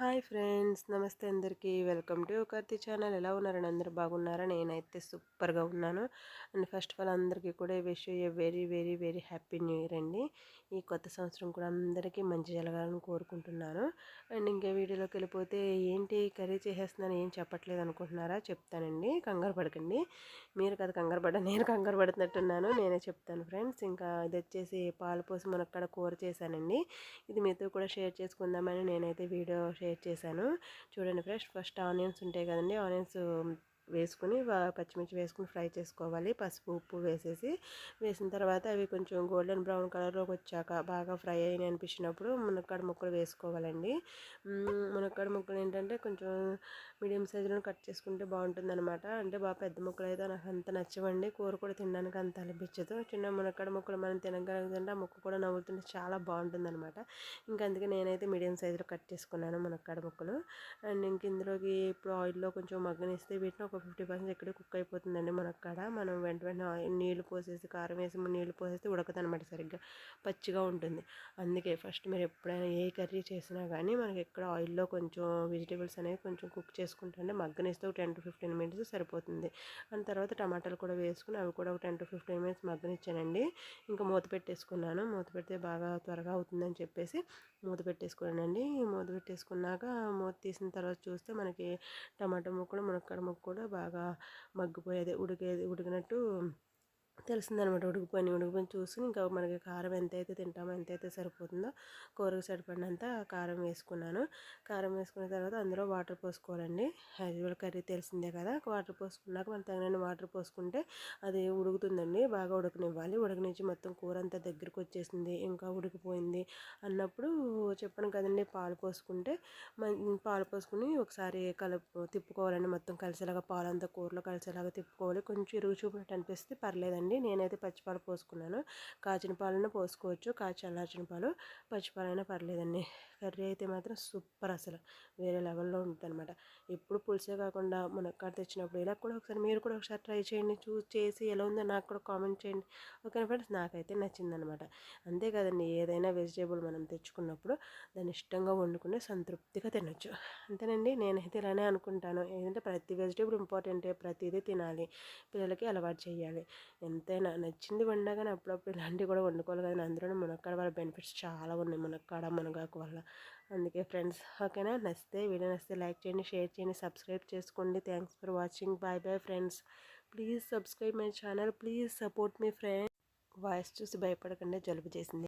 Hi friends నమస్తే అందరికీ. Welcome to Karthi channel. ఎలా ఉన్నారని అందరూ బాగున్నారా? నేనైతే సూపర్గా ఉన్నాను. అండ్ ఫస్ట్ ఆఫ్ ఆల్ అందరికీ కూడా wish a very very very happy new year అండి. ఈ కొత్త సంవత్సరం కూడా అందరికీ మంచి జరగాలని కోరుకుంటున్నాను. అండ్ ఇంకా వీడియోలోకి వెళ్ళిపోతే ఏంటి? కర్రీ చేసేస్తున్నాను. ఏం చెప్పట్లేదు అనుకుంటున్నారా? చెప్తానండి. కంగారు పడకండి. మీరు కదా కంగారు పడ్డా నేను కంగారు పడుతున్నట్టున్నాను. నేనే చెప్తాను ఫ్రెండ్స్. ఇంకా ఇది వచ్చేసి పాలు పోసి మనక్కడ కూర చేశానండి. ఇది మీతో కూడా షేర్ చేసుకుందామని నేనైతే వీడియో షేర్ షేర్ చేశాను. చూడండి ఫ్రెష్ ఫస్ట్ ఆనియన్స్ ఉంటాయి కదండి ఆనియన్స్ వేసుకుని పచ్చిమిర్చి వేసుకుని ఫ్రై చేసుకోవాలి. పసుపు ఉప్పు వేసేసి వేసిన తర్వాత అవి కొంచెం గోల్డెన్ బ్రౌన్ కలర్లోకి వచ్చాక బాగా ఫ్రై అయిన అనిపించినప్పుడు మునక్కాడ ముక్కలు వేసుకోవాలండి. మునక్కాడ ముక్కలు ఏంటంటే కొంచెం మీడియం సైజులో కట్ చేసుకుంటే బాగుంటుంది అనమాట అంటే బాగా పెద్ద ముక్కలు అయితే నాకు అంత నచ్చవండి. కూర కూడా తినడానికి అంత అనిపించదు. చిన్న మునక్కాడ ముక్కలు మనం తినగలిగితే ఆ ముక్క కూడా నవ్వుతుంటే చాలా బాగుంటుంది అనమాట ఇంకా అందుకే నేనైతే మీడియం సైజులో కట్ చేసుకున్నాను మునక్కాడ ముక్కలు. అండ్ ఇంక ఇందులోకి ఇప్పుడు ఆయిల్లో కొంచెం మగ్గనిస్తే వీటిని ఒక ఫిఫ్టీ పర్సెంట్ ఇక్కడే కుక్ అయిపోతుందండి మనక్కడ మనం వెంట వెంటనే నీళ్ళు పోసేసి కారం వేసి నీళ్ళు పోసేసి ఉడకదనమాట సరిగ్గా. పచ్చిగా ఉంటుంది. అందుకే ఫస్ట్ మీరు ఎప్పుడైనా ఏ కర్రీ చేసినా కానీ మనకి ఎక్కడ ఆయిల్లో కొంచెం వెజిటేబుల్స్ అనేవి కొంచెం కుక్ చేసుకుంటుంటే మగ్గనిస్తే ఒక టెన్ టు ఫిఫ్టీన్ మినిట్స్ సరిపోతుంది. అండ్ తర్వాత టమాటాలు కూడా వేసుకుని అవి కూడా ఒక టెన్ టు ఫిఫ్టీన్ మినిట్స్ మగ్గనిచ్చానండి. ఇంకా మూత పెట్టేసుకున్నాను. మూత పెడితే బాగా త్వరగా అవుతుందని చెప్పేసి మూత పెట్టేసుకున్నానండి. మూత పెట్టేసుకున్నాక మూత తీసిన తర్వాత చూస్తే మనకి టమాటా ముక్కలు మునక్కాడ ముక్క కూడా బాగా మగ్గిపోయేది ఉడికేది ఉడికినట్టు తెలిసిందనమాట. ఉడికిపోయి ఉడికిపోయిన చూసి ఇంకా మనకి కారం ఎంతైతే తింటామో ఎంతైతే సరిపోతుందో కూరకు సరిపడినంత కారం వేసుకున్నాను. కారం వేసుకున్న తర్వాత అందులో వాటర్ పోసుకోవాలండి. యాజువల్ కర్రీ తెలిసిందే కదా. వాటర్ పోసుకున్నాక మనం తగిన వాటర్ పోసుకుంటే అది ఉడుకుతుందండి. బాగా ఉడకనివ్వాలి. ఉడకనిచ్చి మొత్తం కూర అంతా దగ్గరకు వచ్చేసింది. ఇంకా ఉడికిపోయింది అన్నప్పుడు చెప్పాను కదండి పాలు పోసుకుంటే పాలు పోసుకుని ఒకసారి కలుపు తిప్పుకోవాలండి. మొత్తం కలిసేలాగా పాలంతా కూరలో కలిసేలాగా తిప్పుకోవాలి. కొంచెం ఇరుగు చూపినట్టు అనిపిస్తే పర్లేదండి. అండి. నేనైతే పచ్చిపాలు పోసుకున్నాను. కాచిన పాలైనా పోసుకోవచ్చు. కాచి చల్లార్చిన పాలు పచ్చిపాలైనా పర్లేదండి. కర్రీ అయితే మాత్రం సూపర్ అసలు. వేరే లెవెల్లో ఉంటుంది అనమాట ఎప్పుడు పులుసే కాకుండా మునక్కాడ తెచ్చినప్పుడు ఇలా కూడా ఒకసారి మీరు కూడా ఒకసారి ట్రై చేయండి. చూసి చేసి ఎలా ఉందో నాకు కూడా కామెంట్ చేయండి. Okay friends? నాకైతే నచ్చిందనమాట అంతే కదండి. ఏదైనా వెజిటేబుల్ మనం తెచ్చుకున్నప్పుడు దాన్ని ఇష్టంగా వండుకుని సంతృప్తిగా తినొచ్చు. అంతేనండి. నేనైతే ఇలానే అనుకుంటాను. ఏంటంటే ప్రతి వెజిటేబుల్ ఇంపార్టెంటే. ప్రతిదీ తినాలి. పిల్లలకి అలవాటు చేయాలి. అంతేనా? నచ్చింది వండగానే అప్పుడప్పుడు ఇలాంటివి కూడా వండుకోవాలి కదా. అందులో మునక్కాడ వాళ్ళ బెనిఫిట్స్ చాలా ఉన్నాయి. మునక్కాడ మునగాకు వల్ల. అందుకే ఫ్రెండ్స్ ఓకేనా? నచ్చితే వీడియో నచ్చితే లైక్ చేయండి షేర్ చేయండి సబ్స్క్రైబ్ చేసుకోండి. Thanks for watching. Bye bye friends. Please subscribe my channel. Please support me friend. Voice చూసి భయపడకుండా. జలుబు చేసింది.